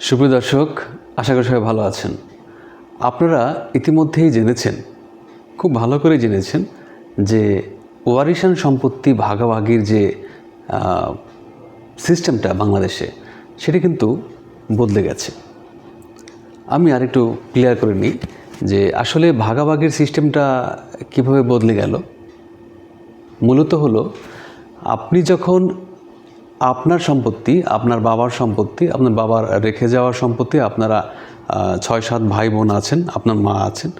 সুপ্রিয় দর্শক, আশা করি সবাই ভালো আছেন। আপনারা ইতিমধ্যেই জেনেছেন, খুব ভালো করে জেনেছেন, যে ওয়ারিশান সম্পত্তি ভাগাভাগির যে সিস্টেমটা বাংলাদেশে, সেটা কিন্তু বদলে গেছে। আমি আরেকটু ক্লিয়ার করে নিই, যে আসলে ভাগাভাগির সিস্টেমটা কীভাবে বদলে গেল? মূলত হলো, আপনি যখন আপনার সম্পত্তি, আপনার বাবার সম্পত্তি, আপনার বাবার রেখে যাওয়ার সম্পত্তি, আপনারা ছয়, সাত ভাই বোন আছেন, আপনার মা আছেন,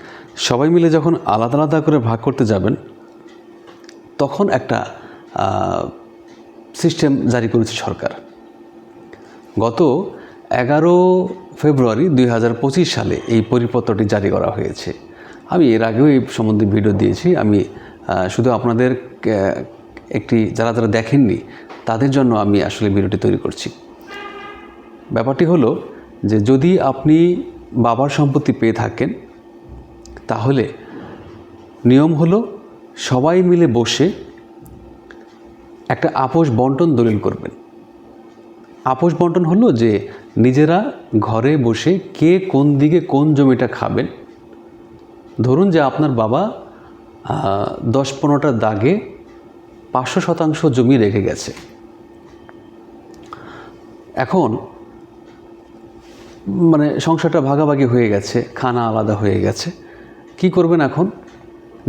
সবাই মিলে যখন আলাদা আলাদা করে ভাগ করতে যাবেন, তখন একটা সিস্টেম জারি করেছে সরকার। গত এগারো ফেব্রুয়ারি দুই হাজার পঁচিশ সালে এই পরিপত্রটি জারি করা হয়েছে। আমি এর আগেও এই সম্বন্ধে ভিডিও দিয়েছি, আমি শুধু আপনাদের একটি, যারা যারা দেখেননি তাদের জন্য আমি আসলে ভিডিওটি তৈরি করছি। ব্যাপারটি হলো যে যদি আপনি বাবার সম্পত্তি পেয়ে থাকেন, তাহলে নিয়ম হলো সবাই মিলে বসে একটা আপোষ বন্টন দলিল করবেন। আপোষ বন্টন হলো যে নিজেরা ঘরে বসে কে কোন দিকে কোন জমিটা খাবেন। ধরুন যে আপনার বাবা দশ পনেরোটা দাগে পাঁচশো শতাংশ জমি রেখে গেছে। এখন মানে সংসারটা ভাগাভাগি হয়ে গেছে, খানা আলাদা হয়ে গেছে। কি করবেন এখন?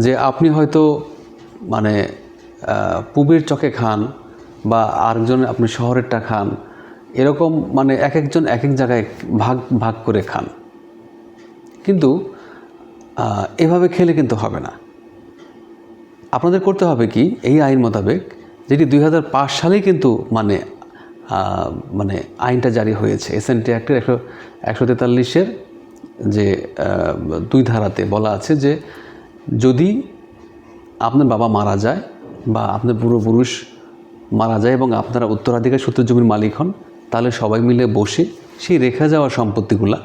যে আপনি হয়তো মানে পুবের চকে খান বা আরেকজন আপনি শহরেরটা খান, এরকম মানে এক একজন এক এক জায়গায় ভাগ ভাগ করে খান। কিন্তু এভাবে খেলে কিন্তু হবে না। আপনাদের করতে হবে কি? এই আইন মোতাবেক, যেটি দুই হাজার পাঁচ সালেই কিন্তু মানে মানে আইনটা জারি হয়েছে। এসএনটি অ্যাক্টের একশো একশো তেতাল্লিশের যে দুই ধারাতে বলা আছে যে, যদি আপনার বাবা মারা যায় বা আপনার পূর্বপুরুষ মারা যায় এবং আপনারা উত্তরাধিকার সূত্রে জমির মালিক হন, তাহলে সবাই মিলে বসে সেই রেখা যাওয়া সম্পত্তিগুলা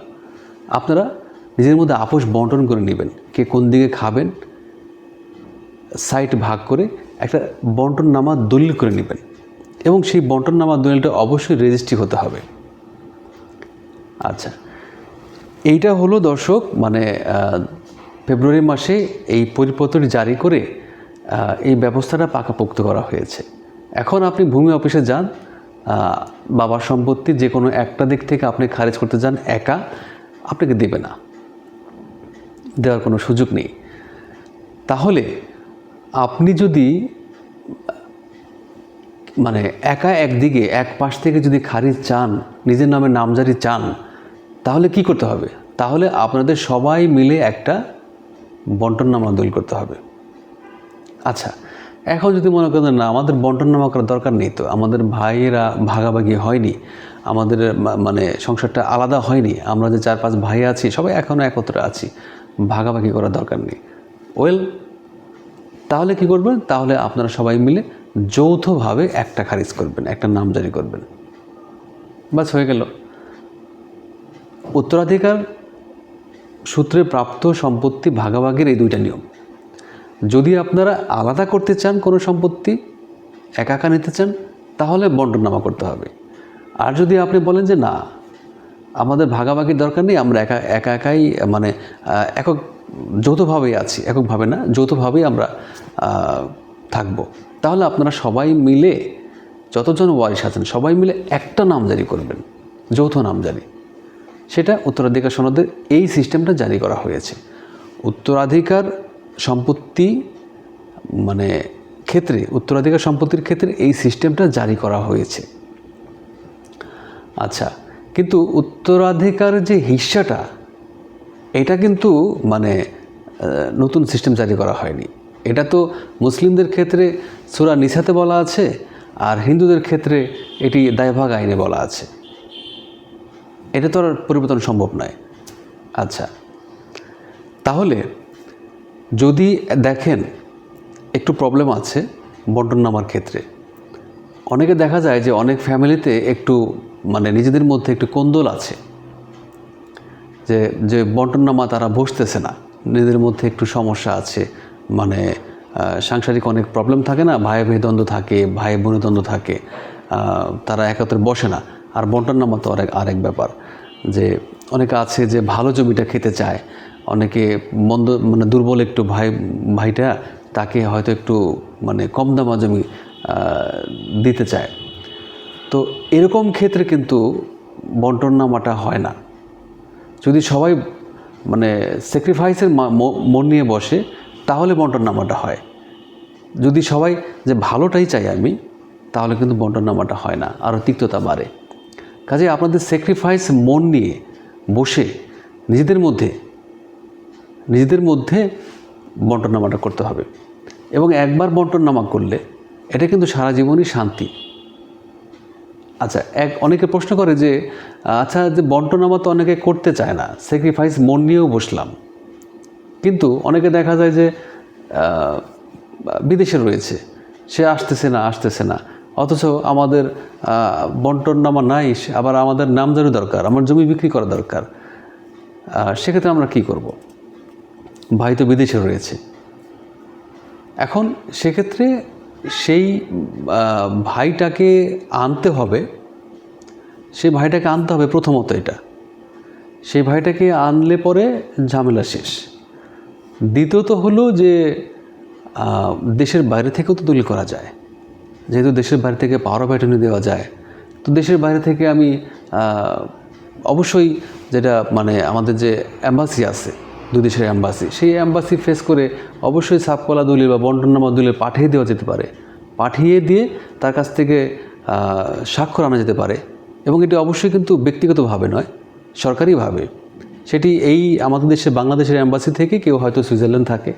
আপনারা নিজের মধ্যে আপোষ বন্টন করে নেবেন। কে কোন দিকে খাবেন সাইট ভাগ করে একটা বন্টন নামা দলিল করে নেবেন। এবং সেই বন্টন নামা দলিলটা অবশ্যই রেজিস্ট্রি হতে হবে। আচ্ছা এইটা হলো দর্শক মানে ফেব্রুয়ারি মাসে এই পরিপত্রটি জারি করে এই ব্যবস্থাটা পাকাপোক্ত করা হয়েছে। এখন আপনি ভূমি অফিসে যান বাবার সম্পত্তি যে কোনো একটা দিক থেকে আপনি খারিজ করতে যান একা, আপনাকে দেবে না। দেওয়ার কোনো সুযোগ নেই। তাহলে আপনি যদি মানে একা একদিকে, এক পাশ থেকে যদি খারিজ চান, নিজের নামে নামজারি চান, তাহলে কি করতে হবে? তাহলে আপনাদের সবাই মিলে একটা বন্টননামা দলিল করতে হবে। আচ্ছা এখন যদি মনে করেন না, আমাদের বন্টননামা করার দরকার নেই তো। আমাদের ভাইয়েরা ভাগাভাগি হয়নি, আমাদের মানে সংসারটা আলাদা হয়নি, আমরা যে চার পাঁচ ভাই আছি, সবাই এখনও একত্রে আছি, ভাগাভাগি করার দরকার নেই। ওয়েল তাহলে কি করবেন? তাহলে আপনারা সবাই মিলে যৌথভাবে একটা খারিজ করবেন, একটা নাম জারি করবেন। বাস হয়ে গেল। উত্তরাধিকার সূত্রে প্রাপ্ত সম্পত্তি ভাগাভাগির এই দুইটা নিয়ম। যদি আপনারা আলাদা করতে চান কোনো সম্পত্তি, একা একা নিতে চান, তাহলে বন্টননামা করতে হবে। আর যদি আপনি বলেন যে না, আমাদের ভাগাভাগির দরকার নেই, আমরা একা একা একাই মানে একক, যৌথভাবেই আছি, এককভাবে না, যৌথভাবেই আমরা থাকব। তাহলে আপনারা সবাই মিলে যতজন ওয়ারিশ আছেন, সবাই মিলে একটা নাম জারি করবেন, যৌথ নাম জারি সেটা উত্তরাধিকার সনদের এই সিস্টেমটা জারি করা হয়েছে। উত্তরাধিকার সম্পত্তি মানে ক্ষেত্রে, উত্তরাধিকার সম্পত্তির ক্ষেত্রে এই সিস্টেমটা জারি করা হয়েছে। আচ্ছা কিন্তু উত্তরাধিকার যে হিস্সাটা, এটা কিন্তু মানে নতুন সিস্টেম জারি করা হয়নি। এটা তো মুসলিমদের ক্ষেত্রে সুরা নিসাতে বলা আছে আর হিন্দুদের ক্ষেত্রে এটি দায়ভাগ আইনে বলা আছে। এটা তো আর পরিবর্তন সম্ভব নয়। আচ্ছা তাহলে যদি দেখেন একটু প্রবলেম আছে বন্টন নামার ক্ষেত্রে। অনেকে দেখা যায় যে অনেক ফ্যামিলিতে একটু মানে নিজেদের মধ্যে একটু কোন্দল আছে যে যে বন্টননামা তারা বসতেছে না। নিজেদের মধ্যে একটু সমস্যা আছে। মানে সাংসারিক অনেক প্রবলেম থাকে না, ভাই ভাই দ্বন্দ্ব থাকে, ভাই বোনের দ্বন্দ্ব থাকে তারা একত্রে বসে না। আর বন্টননামা তো আরেক আরেক ব্যাপার, যে অনেকে আছে যে ভালো জমিটা খেতে চায়, অনেকে মন্দ মানে দুর্বল একটু ভাই, ভাইটা তাকে হয়তো একটু মানে কম দামা জমি দিতে চায়। তো এরকম ক্ষেত্রে কিন্তু বন্টন নামাটা হয় না। যদি সবাই মানে স্যাক্রিফাইসের মন নিয়ে বসে তাহলে বন্টননামাটা হয়। যদি সবাই যে ভালোটাই চাই আমি, তাহলে কিন্তু বন্টননামাটা হয় না, আরও তিক্ততা বাড়ে। কাজে আপনাদের স্যাক্রিফাইস মন নিয়ে বসে নিজেদের মধ্যে নিজেদের মধ্যে বন্টননামাটা করতে হবে। এবং একবার বন্টননামা করলে এটা কিন্তু সারা জীবনই শান্তি। আচ্ছা এক অনেকে প্রশ্ন করে যে আচ্ছা যে বন্টনামা তো অনেকে করতে চায় না স্যাক্রিফাইস মন নিয়েও বসলাম। কিন্তু অনেকে দেখা যায় যে বিদেশে রয়েছে। সে আসতেছে না আসতেছে না। অথচ আমাদের বন্টন নামা নাই আবার আমাদের নামজারি দরকার, আমার জমি বিক্রি করা দরকার। সেক্ষেত্রে আমরা কি করব? ভাই তো বিদেশে রয়েছে। এখন সেক্ষেত্রে সেই ভাইটাকে আনতে হবে। সেই ভাইটাকে আনতে হবে প্রথমত এটা। সেই ভাইটাকে আনলে পরে ঝামেলা শেষ। দ্বিতীয়ত হলো যে দেশের বাইরে থেকেও তো দলিল করা যায়। যেহেতু দেশের বাইরে থেকে পাওয়ার অফ দেওয়া যায়, তো দেশের বাইরে থেকে আমি অবশ্যই যেটা মানে আমাদের যে অ্যাম্বাসি আছে, দুই দেশের অ্যাম্বাসি সেই অ্যাম্বাসি ফেস করে অবশ্যই সাপকলা দলিল বা বন্টননামা দলিল পাঠিয়ে দেওয়া যেতে পারে। পাঠিয়ে দিয়ে তার কাছ থেকে স্বাক্ষর আনা যেতে পারে। এবং এটি অবশ্যই কিন্তু ব্যক্তিগতভাবে নয় সরকারিভাবে সেটি এই আমাদের দেশে বাংলাদেশের অ্যাম্বাসি থেকে কেউ হয়তো সুইজারল্যান্ড থাকে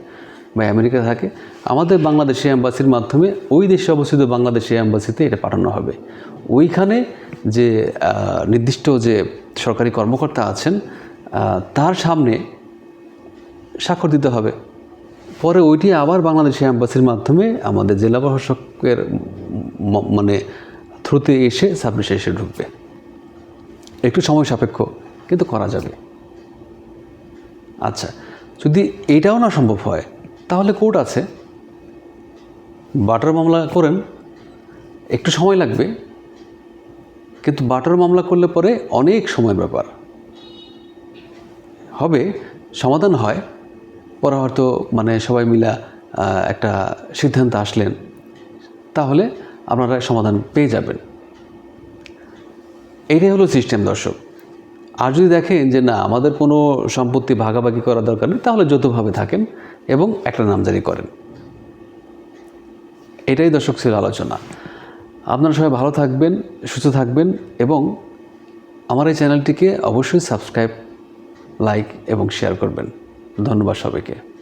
বা আমেরিকা থাকে, আমাদের বাংলাদেশি অ্যাম্বাসির মাধ্যমে ওই দেশে অবস্থিত বাংলাদেশি অ্যাম্বাসিতে এটা পাঠানো হবে। ওইখানে যে নির্দিষ্ট যে সরকারি কর্মকর্তা আছেন তার সামনে স্বাক্ষর দিতে হবে। পরে ওইটি আবার বাংলাদেশি অ্যাম্বাসির মাধ্যমে আমাদের জেলা প্রশাসকের মানে থ্রুতে এসে সাবমিশে এসে ঢুকবে। একটু সময় সাপেক্ষ, কিন্তু করা যাবে। যদি এটাও না সম্ভব হয়, তাহলে কোর্ট আছে। বাটার মামলা করেন, একটু সময় লাগবে, কিন্তু বাটার মামলা করলে পরে অনেক সময়ের ব্যাপার। হবে, সমাধান হয়, পরে হয়তো মানে সবাই মিলা একটা সিদ্ধান্ত আসলেন, তাহলে আপনারা সমাধান পেয়ে যাবেন। এটাই হলো সিস্টেম, দর্শক। আর যদি দেখেন যে না, আমাদের কোনো সম্পত্তি ভাগাভাগি করা দরকার নেই, তাহলে যৌথভাবে থাকেন এবং একটা নামজারি করেন। এটাই দর্শক ছিল আলোচনা। আপনারা সবাই ভালো থাকবেন, সুস্থ থাকবেন এবং আমার এই চ্যানেলটিকে অবশ্যই সাবস্ক্রাইব, লাইক এবং শেয়ার করবেন। ধন্যবাদ সবাইকে।